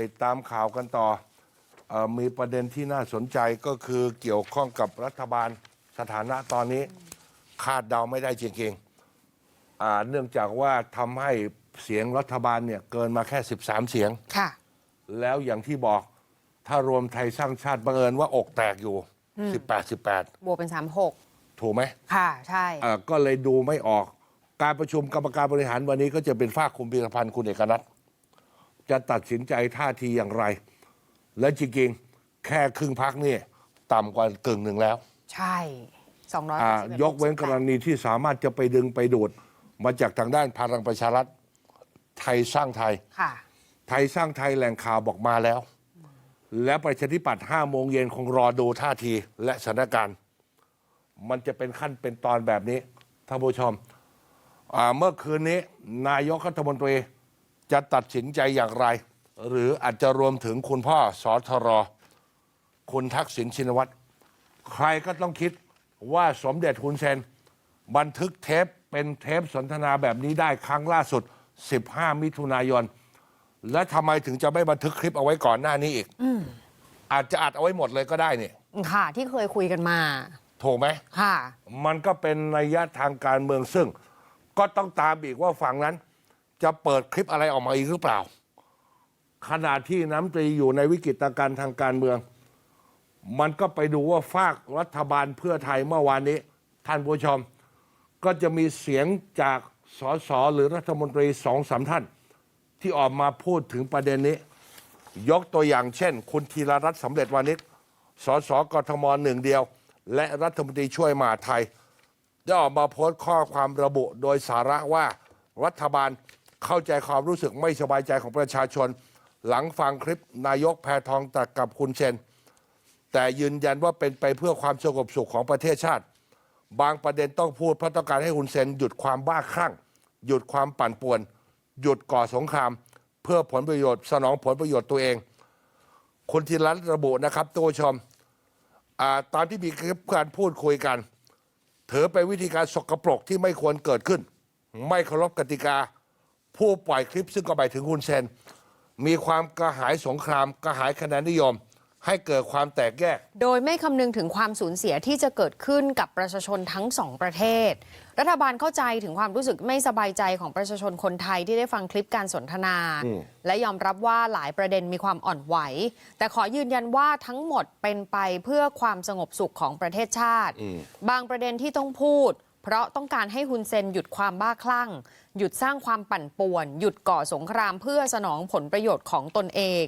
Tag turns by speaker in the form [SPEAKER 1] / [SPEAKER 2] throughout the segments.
[SPEAKER 1] ติดตามข่าวกันต่อเออมีประเด็นที่น่าสนใจก็คือเกี่ยวข้องกับรัฐบาลสถานะตอนนี้คาดเดาไม่ได้จริงๆอ่าเนื่องจากว่าทำให้เสียงรัฐบาลเนี่ยเกินมาแค่ 13 เสียง
[SPEAKER 2] ค่ะ
[SPEAKER 1] แล้วอย่างที่บอกถ้ารวมไทยสร้างชาติบังเอิญว่าอกแตกอยู่ 18 18
[SPEAKER 2] บวกเป็น 36
[SPEAKER 1] ถูกไหม
[SPEAKER 2] ค่ะ ใช่
[SPEAKER 1] อ่าก็เลยดูไม่ออกการประชุมกรรมการบริหารวันนี้ก็จะเป็นภาคคุมพิรพันธ์คุณเอกนัท จะตัดสินใจท่าทีอย่างไร และจริงๆ แค่ครึ่งพักนี่ต่ำกว่ากึ่งหนึ่งแล้ว
[SPEAKER 2] ใช่200
[SPEAKER 1] อ่ายกเว้นกรณีที่สามารถจะไปดึงไปดูด มาจากทางด้านพลังประชารัฐไทยสร้างไทย
[SPEAKER 2] ค่ะ
[SPEAKER 1] ไทยสร้างไทยแหล่งข่าวบอกมาแล้ว และประชาธิปัตย์ห้าโมงเย็นคงรอดูท่าทีและสถานการณ์ มันจะเป็นขั้นเป็นตอนแบบนี้ท่านผู้ชมอ่าเมื่อคืนนี้ นายกรัฐมนตรี จะตัดสินใจอย่างไร หรืออาจจะรวมถึงคุณพ่อสอทรคุณทักษิณชินวัตรใครก็ต้องคิดว่าสมเด็จคุณเซน บันทึกเทปเป็นเทปสนทนาแบบนี้ได้ครั้งล่าสุด 15 มิถุนายน และทำไมถึงจะไม่บันทึกคลิปเอาไว้ก่อนหน้านี้อีกอาจจะอัดเอาไว้หมดเลยก็ได้นี่
[SPEAKER 2] ค่ะ ที่เคยคุยกันมา
[SPEAKER 1] ถูกไหม
[SPEAKER 2] ค่ะ
[SPEAKER 1] มันก็เป็นนัยยะทางการเมืองซึ่ง ก็ต้องตามอีกว่าฝั่งนั้น จะเปิดคลิปอะไรออกมาอีกหรือเปล่า ขณะที่น้ำตรีอยู่ในวิกฤตการณ์ทางการเมือง มันก็ไปดูว่าฝากรัฐบาลเพื่อไทยเมื่อวานนี้ ท่านผู้ชม ก็จะมีเสียงจากสสหรือรัฐมนตรีสองสามท่าน ที่ออกมาพูดถึงประเด็นนี้ ยกตัวอย่างเช่น คุณธีรรัตน์สำเร็จวานิชสสกทมหนึ่งเดียว และรัฐมนตรีช่วยมหาดไทย ได้ออกมาโพสต์ข้อความระบุโดยสาระว่ารัฐบาล เข้าใจความรู้สึกไม่สบายใจของประชาชน หลังฟังคลิปนายกแพทองตรัสกับคุณเชน แต่ยืนยันว่าเป็นไปเพื่อความสงบสุขของประเทศชาติ บางประเด็นต้องพูดเพราะต้องการให้คุณเซนหยุดความบ้าคลั่ง หยุดความปั่นป่วน หยุดก่อสงคราม เพื่อผลประโยชน์สนองผลประโยชน์ตัวเอง คุณธีรัตน์ระบุนะครับตัวชมอ่าตอนที่มีคลิปการพูดคุยกันถือเป็นวิธีการสกปรกที่ไม่ควรเกิดขึ้น ไม่เคารพกติกา ผู้ปล่อยคลิปซึ่งก็หมายถึงคุณเซน มีความกระหายสงครามกระหายคะแนนนิยม ให้เกิดความแตกแยก
[SPEAKER 2] โดยไม่คำนึงถึงความสูญเสียที่จะเกิดขึ้นกับประชาชนทั้งสองประเทศ รัฐบาลเข้าใจถึงความรู้สึกไม่สบายใจของประชาชนคนไทยที่ได้ฟังคลิปการสนทนา
[SPEAKER 1] อืม
[SPEAKER 2] และยอมรับว่าหลายประเด็นมีความอ่อนไหว แต่ขอยืนยันว่าทั้งหมดเป็นไปเพื่อความสงบสุขของประเทศชาติ บางประเด็นที่ต้องพูด เพราะต้องการให้ฮุนเซนหยุดความบ้าคลั่ง หยุดสร้างความปั่นป่วน หยุดก่อสงครามเพื่อสนองผลประโยชน์ของตนเอง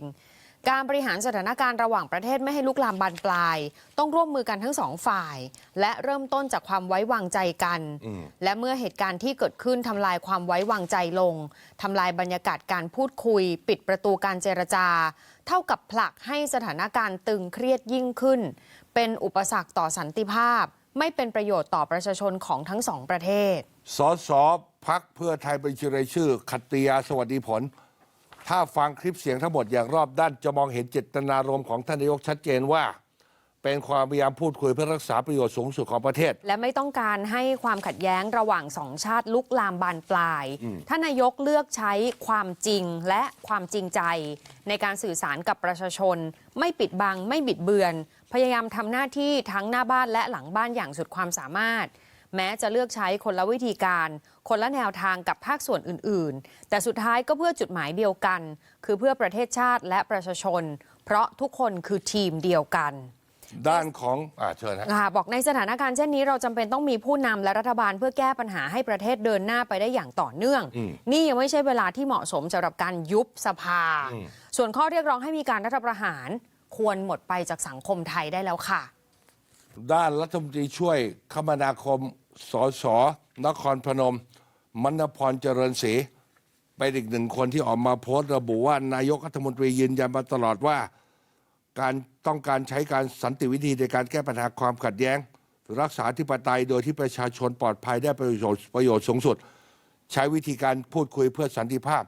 [SPEAKER 2] การบริหารสถานการณ์ระหว่างประเทศไม่ให้ลุกลามบานปลาย ต้องร่วมมือกันทั้งสองฝ่าย และเริ่มต้นจากความไว้วางใจกัน และเมื่อเหตุการณ์ที่เกิดขึ้นทำลายความไว้วางใจลงทำลายบรรยากาศการพูดคุย ปิดประตูการเจรจา เท่ากับผลักให้สถานการณ์ตึงเครียดยิ่งขึ้น เป็นอุปสรรคต่อสันติภาพ ไม่เป็นประโยชน์ต่อประชาชนของทั้งสองประเทศ
[SPEAKER 1] สสพักเพื่อไทยเป็นชีรายชื่อขตติยาสวัสดีผล ถ้าฟังคลิปเสียงทั้งหมดอย่างรอบด้านจะมองเห็นเจตนารมณ์ของท่านนายกชัดเจนว่า เป็นความพยายามพูดคุยเพื่อรักษาประโยชน์สูงสุดของประเทศ
[SPEAKER 2] และไม่ต้องการให้ความขัดแย้งระหว่างสองชาติลุกลามบานปลาย ท่านนายกเลือกใช้ความจริงและความจริงใจ ในการสื่อสารกับประชาชน ไม่ปิดบัง ไม่บิดเบือน พยายามทำหน้าที่ทั้งหน้าบ้านและหลังบ้านอย่างสุดความสามารถ แม้จะเลือกใช้คนละวิธีการ คนละแนวทางกับภาคส่วนอื่น ๆ แต่สุดท้ายก็เพื่อจุดหมายเดียวกัน คือเพื่อประเทศชาติและประชาชน เพราะทุกคนคือทีมเดียวกัน
[SPEAKER 1] ด้านของอ่าเชิญฮะ
[SPEAKER 2] ค่ะบอกในสถานการณ์เช่นนี้เราจำเป็นต้องมีผู้นำและรัฐบาลเพื่อแก้ปัญหาให้ประเทศเดินหน้าไปได้อย่างต่อเนื่อง นี่ยังไม่ใช่เวลาที่เหมาะสมสำหรับการยุบสภา ส่วนข้อเรียกร้องให้มีการรัฐประหาร ควรหมดไปจากสังคมไทยได้แล้วค่ะ
[SPEAKER 1] ด้านรัฐมนตรีช่วยคมนาคมสสนครพนมมณพรเจริญศรีเป็นอีกหนึ่งคนที่ออกมาโพสต์ระบุว่านายกรัฐมนตรียืนยันมาตลอดว่า การต้องการใช้การสันติวิธีในการแก้ปัญหาความขัดแย้ง รักษาธิปไตยโดยที่ประชาชนปลอดภัยได้ประโยชน์ประโยชน์สูงสุด ใช้วิธีการพูดคุยเพื่อสันติภาพ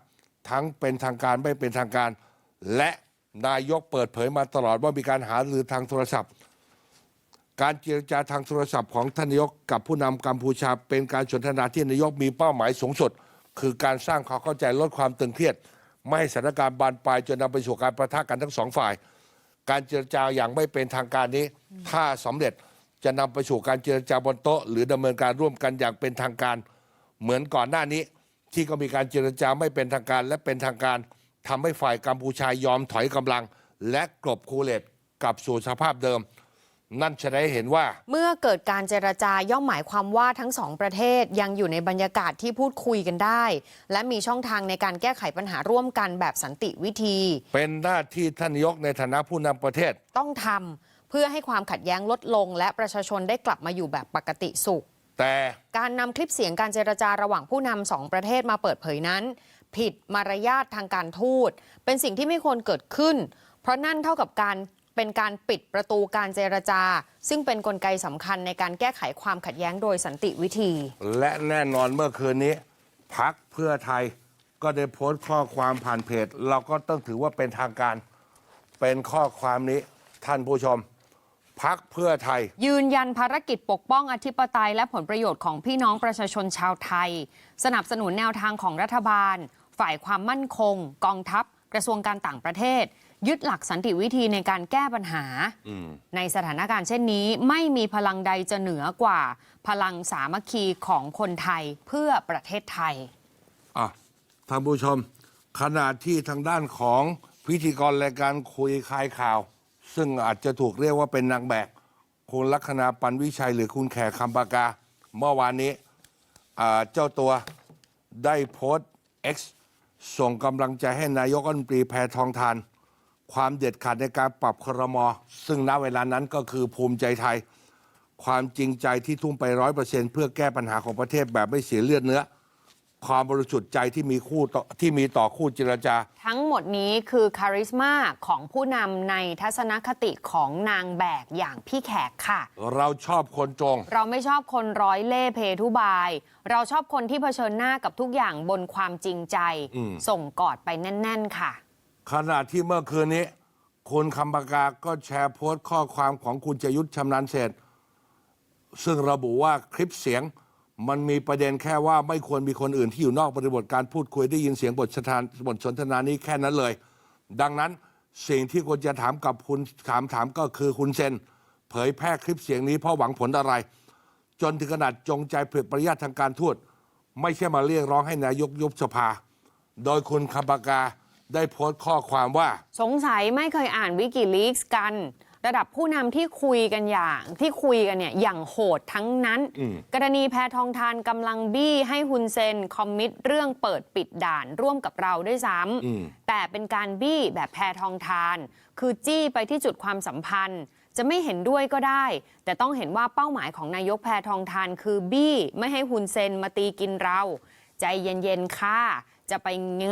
[SPEAKER 1] ทั้งเป็นทางการไม่เป็นทางการ และนายกเปิดเผยมาตลอดว่ามีการหารือทางโทรศัพท์ การเจรจาทางโทรศัพท์ของท่านนายกกับผู้นำกัมพูชา เป็นการสนทนาที่นายกมีเป้าหมายสูงสุด คือการสร้างความเข้าใจลดความตึงเครียด ไม่ให้สถานการณ์บานปลายจนนำไปสู่การประทะกันทั้งสองฝ่าย การเจรจาอย่างไม่เป็นทางการนี้ ถ้าสำเร็จจะนำไปสู่การเจรจาบนโต๊ะ หรือดำเนินการร่วมกันอย่างเป็นทางการ เหมือนก่อนหน้านี้ ที่ก็มีการเจรจาไม่เป็นทางการและเป็นทางการทำให้ฝ่ายกัมพูชายอมถอยกำลัง และกลบคูเลตกลับสู่สภาพเดิม นั่นจะได้เห็นว่า
[SPEAKER 2] เมื่อเกิดการเจรจาย่อมหมายความว่าทั้งสองประเทศยังอยู่ในบรรยากาศที่พูดคุยกันได้ และมีช่องทางในการแก้ไขปัญหาร่วมกันแบบสันติวิธี
[SPEAKER 1] เป็นหน้าที่ท่านนายกในฐานะผู้นำประเทศ
[SPEAKER 2] ต้องทำเพื่อให้ความขัดแย้งลดลง และประชาชนได้กลับมาอยู่แบบปกติสุข
[SPEAKER 1] แต่
[SPEAKER 2] การนำคลิปเสียงการเจรจาระหว่างผู้นำสองประเทศมาเปิดเผยนั้น ผิดมารยาททางการทูตเป็นสิ่งที่ไม่ควรเกิดขึ้น เพราะนั่นเท่ากับการ เป็นการปิดประตูการเจรจา ซึ่งเป็นนกลไกสำคัญในการแก้ไขความขัดแย้งโดยสันติวิธี
[SPEAKER 1] และแน่นอนเมื่อคืนนี้พักเพื่อไทยก็ได้โพสต์ข้อความผ่านเพจ เราก็ต้องถือว่าเป็นทางการเป็นข้อความนี้ท่านผู้ชมพักเพื่อไทย
[SPEAKER 2] ยืนยันภารกิจปกป้องอธิปไตยและผลประโยชน์ของพี่น้องประชาชนชาวไทย สนับสนุนแนวทางของรัฐบาล ฝ่ายความมั่นคง กองทัพ กระทรวงการต่างประเทศ ยึดหลักสันติวิธีในการแก้ปัญหา ในสถานการณ์เช่นนี้ไม่มีพลังใดจะเหนือกว่า พลังสามัคคีของคนไทยเพื่อประเทศไทย
[SPEAKER 1] อะท่านผู้ชม ขณะที่ทางด้านของพิธีกรรายการคุยคลายข่าว ซึ่งอาจจะถูกเรียกว่าเป็นนางแบกคุณลัคนาปันวิชัยหรือคุณแขกคำปากา เมื่อวานนี้เจ้าตัวได้โพสต์ X ส่งกำลังใจให้นายกรัฐมนตรีแพทองทาน ความเด็ดขาดในการปรับครม ซึ่งณเวลานั้นก็คือภูมิใจไทย ความจริงใจที่ทุ่มไปร้อยเปอร์เซ็นเพื่อแก้ปัญหาของประเทศแบบไม่เสียเลือดเนื้อ ความบริสุทธิ์ใจที่มีคู่ต่อที่มีต่อคู่เจรจา
[SPEAKER 2] ทั้งหมดนี้คือคาริสมาของผู้นำในทัศนคติของนางแบกอย่างพี่แขกค่ะ
[SPEAKER 1] เราชอบคนตรง
[SPEAKER 2] เราไม่ชอบคนร้อยเล่ห์เพทุบาย เราชอบคนที่เผชิญหน้ากับทุกอย่างบนความจริงใจ
[SPEAKER 1] อืม
[SPEAKER 2] ส่งกอดไปแน่น ๆ ค่ะ
[SPEAKER 1] ขณะที่เมื่อคืนนี้ คุณคำปากาก็แชร์โพสต์ข้อความของคุณจยุทธชำนาญเศรษฐ์ซึ่งระบุว่าคลิปเสียง มันมีประเด็นแค่ว่าไม่ควรมีคนอื่นที่อยู่นอกบริบทการพูดคุยได้ยินเสียงบทสนทนบทสนทนานี้แค่นั้นเลย ดังนั้นสิ่งที่ควรจะถามกับคุณถามถามก็คือคุณเซน เผยแพร่คลิปเสียงนี้เพราะหวังผลอะไร จนถึงขนาดจงใจเผยประยาททางการทูตไม่ใช่มาเรียกร้องให้นายกยุบสภา โดยคุณคำปากาได้โพสต์ข้อความว่า
[SPEAKER 2] สงสัยไม่เคยอ่านวิกิลีกส์กัน ระดับผู้นำที่คุยกันอย่างที่คุยกันเนี่ยอย่างโหดทั้งนั้น
[SPEAKER 1] อืม
[SPEAKER 2] กรณีแพทองทานกำลังบี้ให้ฮุนเซนคอมมิตเรื่องเปิดปิดด่านร่วมกับเราด้วยซ้
[SPEAKER 1] อืมำ
[SPEAKER 2] แต่เป็นการบี้แบบแพทองทาน คือจี้ไปที่จุดความสัมพันธ์ จะไม่เห็นด้วยก็ได้ แต่ต้องเห็นว่าเป้าหมายของนายกแพทองทานคือบี้ไม่ให้ฮุนเซนมาตีกินเรา ใจเย็นๆค่ะจะไป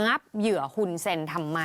[SPEAKER 2] งับเหยื่อฮุนเซนทำไม